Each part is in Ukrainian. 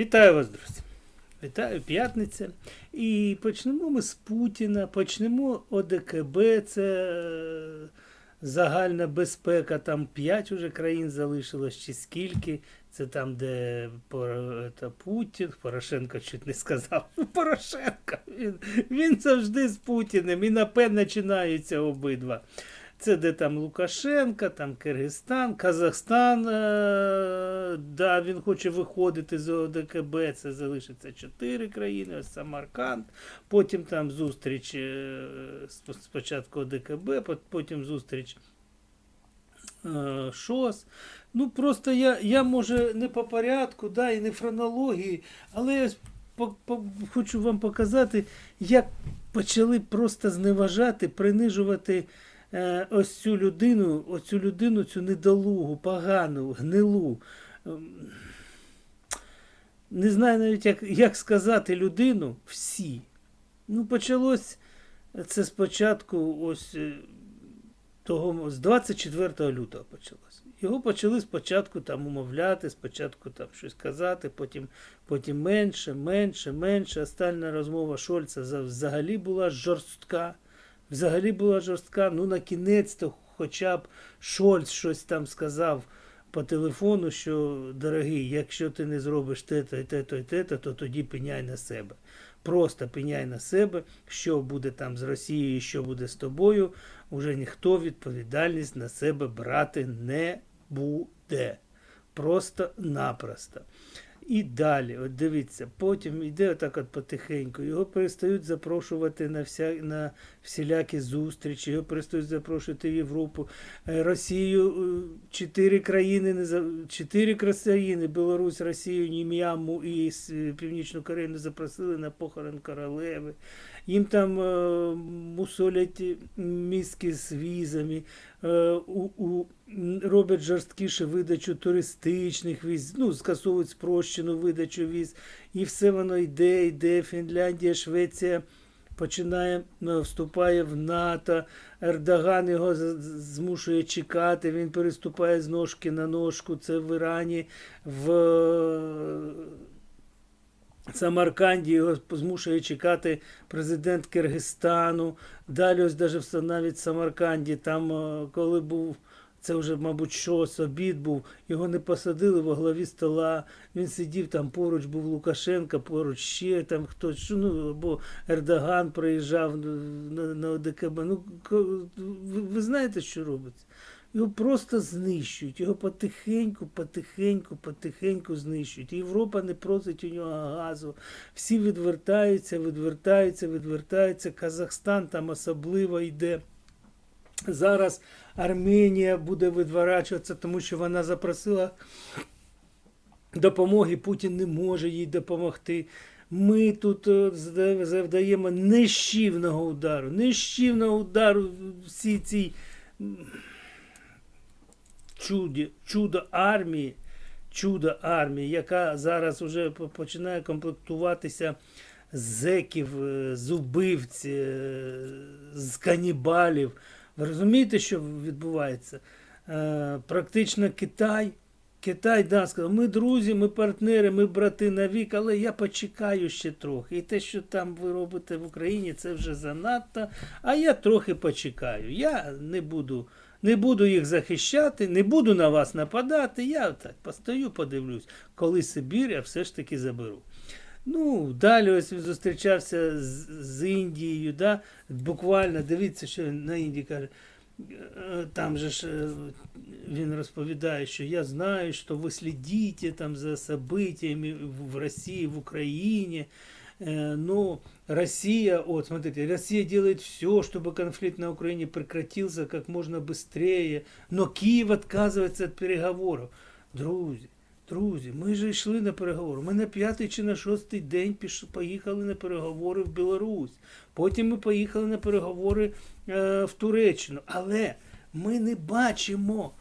Вітаю вас, друзі. Вітаю п'ятниця. І почнемо ми з Путіна, почнемо ОДКБ, це е, загальна безпека. Там 5 уже країн залишилось, чи скільки. Це там, де Путін, Порошенко чуть не сказав. Порошенко. Він, він завжди з Путіним. І напевно починаються обидва. Це де там Лукашенка, там Киргизстан, Казахстан. Е- да, він хоче виходити з ОДКБ. Це залишиться чотири країни, ось Самарканд. Потім там зустріч е- спочатку ОДКБ, потім зустріч е, ШОС. Ну просто я, я може не по порядку, да, і не в хронології, але я по, по, хочу вам показати, як почали просто зневажати, принижувати ось цю людину, оцю людину, цю недолугу, погану, гнилу. Ем, Не знаю навіть, як, як сказати людину всі. Ну, почалось це спочатку ось е, того, з 24 лютого почалось. Його почали спочатку там умовляти, спочатку там щось казати, потім, потім менше, менше, менше. Остальна розмова Шольца взагалі була жорстка. Взагалі була жорстка. Ну, на кінець-то хоча б Шольц щось там сказав по телефону, що дорогий, якщо ти не зробиш те-то і те-то і те-то, то тоді пеняй на себе. Просто пеняй на себе, що буде там з Росією, що буде з тобою, уже ніхто відповідальність на себе брати не буде. Просто-напросто. І далі, от дивіться, потім йде отак от потихеньку. Його перестають запрошувати на вся, на всілякі зустрічі, його перестають запрошувати в Європу. Е, Росію, е, чотири країни, не за- чотири країни, Білорусь, Росію, Нім'яму і Північну Корею не запросили на похорон королеви. Їм там е, мусолять мізки з візами, е, у, у, роблять жорсткіше видачу туристичних віз, ну, скасовують спрощену видачу віз. І все воно йде, йде. Фінляндія, Швеція починає, ну, вступає в НАТО. Ердоган його змушує чекати, він переступає з ножки на ножку. Це в Ірані, в Самарканді його змушує чекати президент Киргизстану. Далі ось навіть в Самарканді, там, е, коли був, це вже, мабуть, щось, обід був, його не посадили во главі стола. Він сидів там поруч, був Лукашенко, поруч ще там хтось, ну, або Ердоган приїжджав на, на ОДКБ. Ну, ви, ви знаєте, що робиться? Його просто знищують, його потихеньку, потихеньку, потихеньку знищують. Європа не просить у нього газу. Всі відвертаються, відвертаються, відвертаються. Казахстан там особливо йде. Зараз Арменія буде відворачуватися, тому що вона запросила допомоги. Путін не може їй допомогти. Ми тут е, завдаємо нищівного удару, нищівного удару всій цій чуді, чудо армії, чудо армії, яка зараз вже починає комплектуватися з зеків, е, з убивць, е, з канібалів. Ви розумієте, що відбувається? Е, Практично Китай. Китай да, сказав, ми друзі, ми партнери, ми брати навік, але я почекаю ще трохи. І те, що там ви робите в Україні, це вже занадто. А я трохи почекаю. Я не буду, не буду їх захищати, не буду на вас нападати. Я так постою, подивлюсь, коли Сибір я все ж таки заберу. Ну, далі ось він зустрічався з, з Індією, да? буквально дивіться, що він на Індії каже. Е, Там же ж е, він розповідає, що я знаю, що ви слідите там за событиями в Росії, в Україні. Э, Но Россия, вот смотрите, Россия делает все, чтобы конфликт на Украине прекратился как можно быстрее, но Київ отказывается от переговорів. Друзі, друзі, ми ж йшли на переговори. Ми на п'ятий чи на шостий день піш... поїхали на переговори в Білорусь. Потім ми поїхали на переговори е, в Туреччину. Але ми не бачимо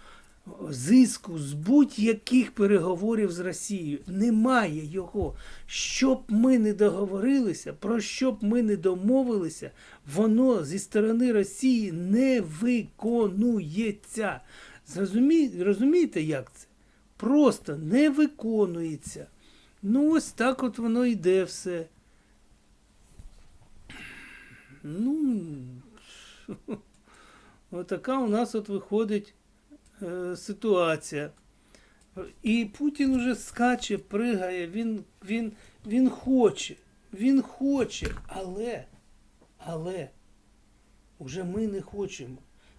зиску з будь-яких переговорів з Росією. Немає його. Щоб ми не договорилися, про що б ми не домовилися, воно зі сторони Росії не виконується. Зрозумі... Розумієте, як це? Просто не виконується. Ну, ось так от воно йде все. Ну, отака у нас от виходить е, ситуація. І Путін уже скаче, пригає, він, він, він хоче, він хоче, але, але, уже ми не хочемо.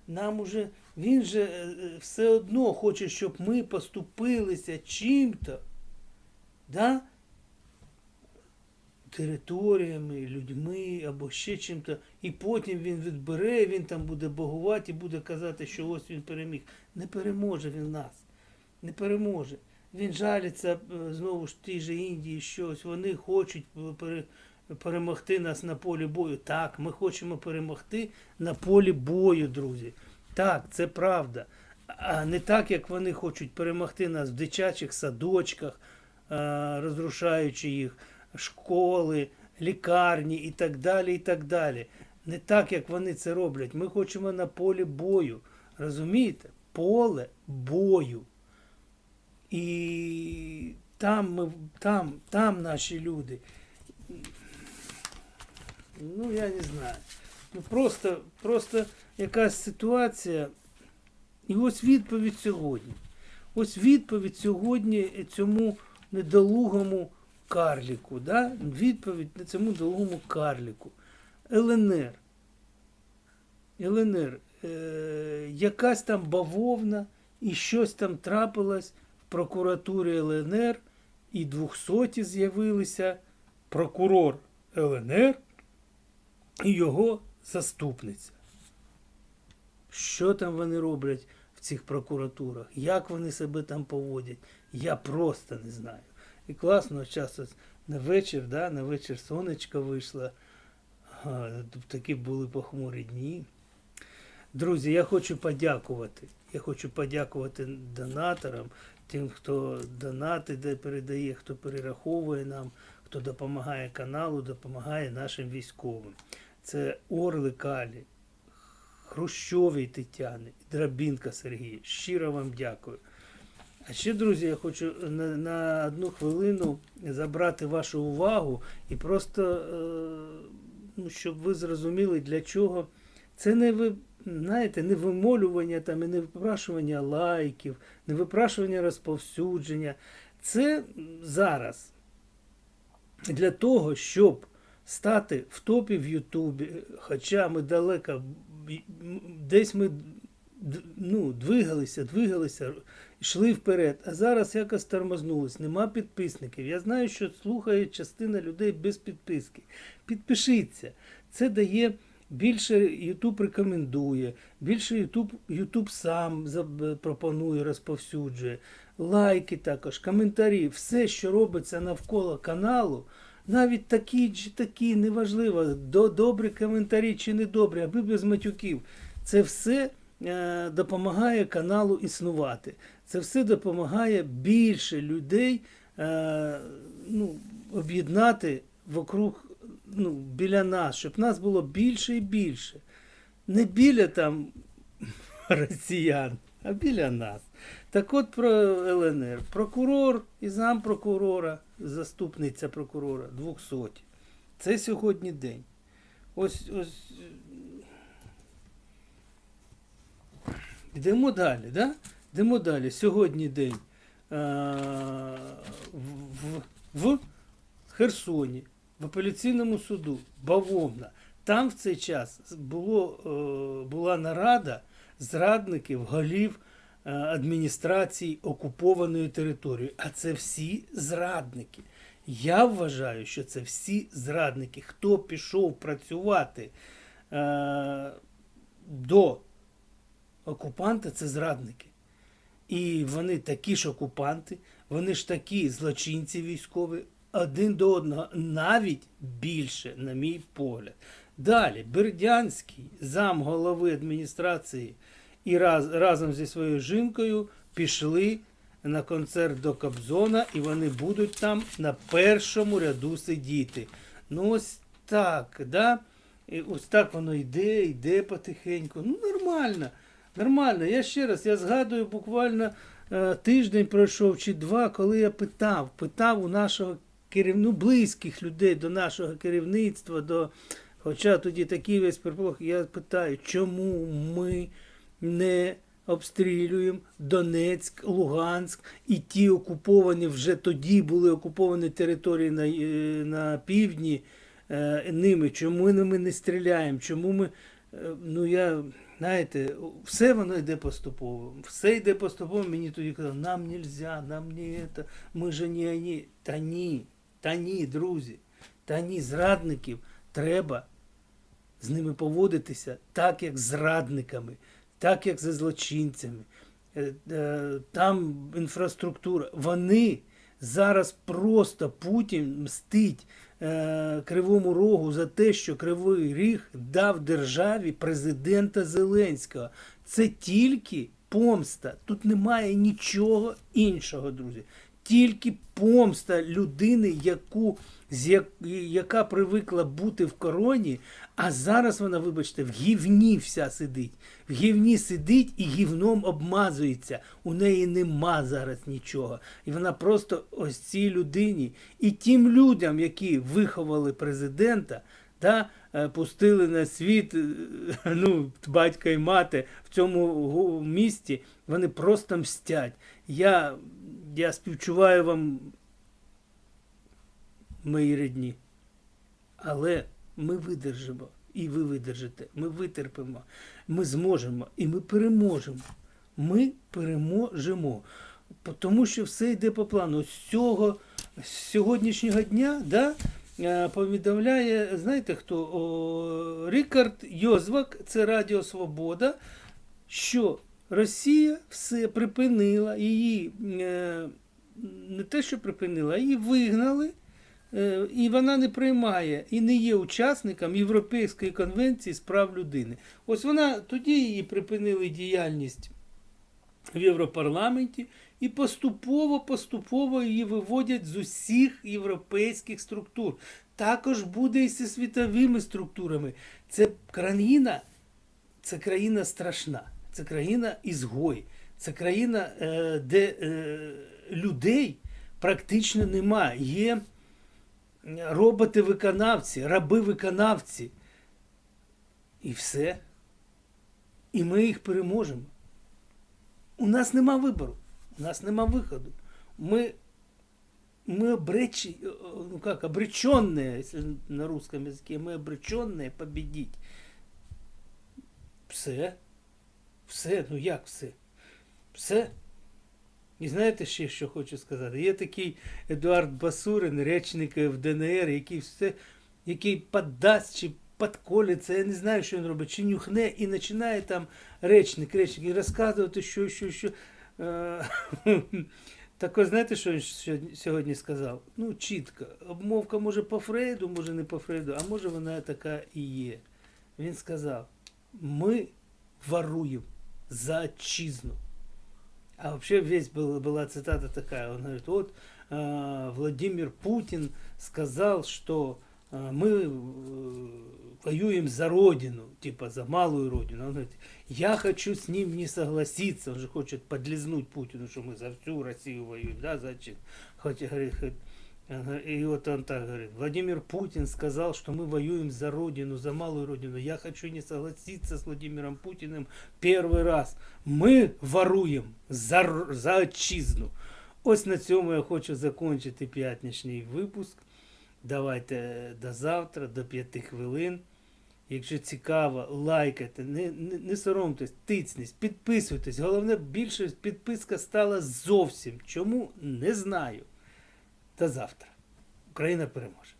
Нам уже, він же е, е, все одно хоче, щоб ми поступилися чим-то, да? Територіями, людьми або ще чим-то. І потім він відбере, він там буде богувати і буде казати, що ось він переміг. Не переможе він нас. Не переможе. Він жалиться е, знову ж тій же Індії щось. Вони хочуть е, пере- перемогти нас на полі бою. Так, ми хочемо перемогти на полі бою, друзі. Так, це правда. А не так, як вони хочуть перемогти нас в дитячих садочках, е, розрушаючи їх, школи, лікарні і так далі. і так далі. Не так, як вони це роблять. Ми хочемо на полі бою. Розумієте? Поле бою. І там ми, там, там наші люди. Ну, я не знаю. Ну просто, просто якась ситуація. І ось відповідь сьогодні. Ось відповідь сьогодні цьому недолугому карліку. Да? Відповідь цьому недолугому карліку. ЛНР. ЛНР. Е, якась там бавовна і щось там трапилось в прокуратурі ЛНР, і 200 з'явилися прокурор ЛНР і його заступниця. Що там вони роблять в цих прокуратурах? Як вони себе там поводять? Я просто не знаю. І класно, часто на вечір, да, на вечір сонечко вийшло. Такі були похмурі дні. Друзі, я хочу подякувати. Я хочу подякувати донаторам, тим, хто донати передає, хто перераховує нам, хто допомагає каналу, допомагає нашим військовим. Це Орлик Алі, Хрущовій Тетяни, Драбінка Сергій. Щиро вам дякую. А ще, друзі, я хочу на, на одну хвилину забрати вашу увагу і просто, е, ну, щоб ви зрозуміли, для чого це не ви. Знаєте, не вимолювання там і не випрашування лайків, не випрашування розповсюдження. Це зараз для того, щоб стати в топі в Ютубі, хоча ми далеко, десь ми ну, двигалися, двигалися, йшли вперед, а зараз якось тормознулись, нема підписників. Я знаю, що слухає частина людей без підписки. Підпишіться. Це дає більше YouTube рекомендує, більше YouTube, YouTube сам пропонує, розповсюджує. Лайки також, коментарі, все, що робиться навколо каналу, навіть такі чи такі, неважливо, до, добрі коментарі чи недобрі, аби без матюків. Це все допомагає каналу існувати. Це все допомагає більше людей е, ну, об'єднати вокруг, ну, біля нас, щоб нас було більше і більше. Не біля там росіян, а біля нас. Так от про ЛНР. Прокурор і зампрокурора, заступниця прокурора 200. Це сьогодні день. Ось ось. е, Йдемо далі, да? Йдемо далі. Сьогодні день е, в, в, Херсоні, в апеляційному суду, бавовна. Там в цей час було, е, була нарада зрадників, голів е, адміністрації окупованої території. А це всі зрадники. Я вважаю, що це всі зрадники. Хто пішов працювати е, до окупанта, це зрадники. І вони такі ж окупанти, вони ж такі злочинці військові, один до одного, навіть більше, на мій погляд. Далі, Бердянський, зам голови адміністрації, і раз, разом зі своєю жінкою пішли на концерт до Кобзона, і вони будуть там на першому ряду сидіти. Ну, ось так, да? І ось так воно йде, йде потихеньку. Ну, нормально. Нормально. Я ще раз я згадую буквально е, тиждень пройшов чи два, коли я питав, питав у нашого керівну близьких людей до нашого керівництва, до хоча тоді такий весь переполох, я питаю, чому ми не обстрілюємо Донецьк, Луганськ і ті окуповані вже тоді були окуповані території на, е, на півдні е, ними, чому ми не стріляємо, чому ми. е, Ну я, знаєте, все воно йде поступово. Все йде поступово. Мені тоді казали, нам нельзя, нам не це, ми же не вони. Та ні, та ні, друзі, та ні, зрадників треба з ними поводитися так, як з зрадниками, так, як зі злочинцями. Е, е, Там інфраструктура. Вони зараз просто Путін мстить е, Кривому Рогу за те, що Кривий Ріг дав державі президента Зеленського. Це тільки помста. Тут немає нічого іншого, друзі. Тільки помста людини, яку, з як, яка привикла бути в короні, а зараз вона, вибачте, в гівні вся сидить. В гівні сидить і гівном обмазується. У неї нема зараз нічого. І вона просто ось цій людині і тим людям, які виховали президента, да, е, пустили на світ е, ну, батька і мати в цьому місті, вони просто мстять. Я, я співчуваю вам, мої рідні. Але ми видержимо, і ви видержите. Ми витерпимо, ми зможемо, і ми переможемо. Ми переможемо. Тому що все йде по плану. З цього з сьогоднішнього дня да, е, повідомляє, знаєте хто? О, Рікард Йозвак, це Радіо Свобода, що Росія все припинила, її е, не те, що припинила, її вигнали. Е, І вона не приймає і не є учасником Європейської конвенції з прав людини. Ось вона тоді її припинили діяльність в Європарламенті і поступово, поступово її виводять з усіх європейських структур. Також буде і зі світовими структурами. Це країна, це країна страшна, це країна ізгой, це країна, е, де е, людей практично немає. Є роботи-виконавці, раби-виконавці. І все. І ми їх переможемо. У нас нема вибору, у нас нема виходу. Ми, мы обречи, ну как, обреченные, если на русском языке, мы обреченные победить. Все. Все, ну як все? Все. І знаєте ще, що хочу сказати? Є такий Едуард Басурин, речник в ДНР, який все, який подасть чи подколиться, я не знаю, що він робить, чи нюхне, і починає там речник, речник, і розказувати, що, що, що. Е, Так ось знаєте, що він сьогодні- сказав? Ну, чітко. Обмовка може по Фрейду, може не по Фрейду, а може вона така і є. Він сказав: ми воруем за отчизну. А вообще весь был, была цитата такая. Он говорит, вот э, Владимир Путин сказал, что э, мы э, воюем за родину, типа за малую родину. Он говорит, я хочу с ним не согласиться. Он же хочет подлизнуть Путину, что мы за всю Россию воюем, да, зачем? Хотя, говорит, хоть- Ага, И вот он так говорит. Владимир Путин сказал, что мы воюем за родину, за малую родину. Я хочу не согласиться с Владимиром Путиным первый раз. Ми воруємо за, р- за отчизну. Ось на цьому я хочу закінчити п'ятничний випуск. Давайте до завтра, до п'яти хвилин. Якщо цікаво, лайкайте, не, не, не соромтесь, тицніть, підписуйтесь. Головне, більше підписка стала зовсім. Чому? Не знаю. До завтра. Україна переможе.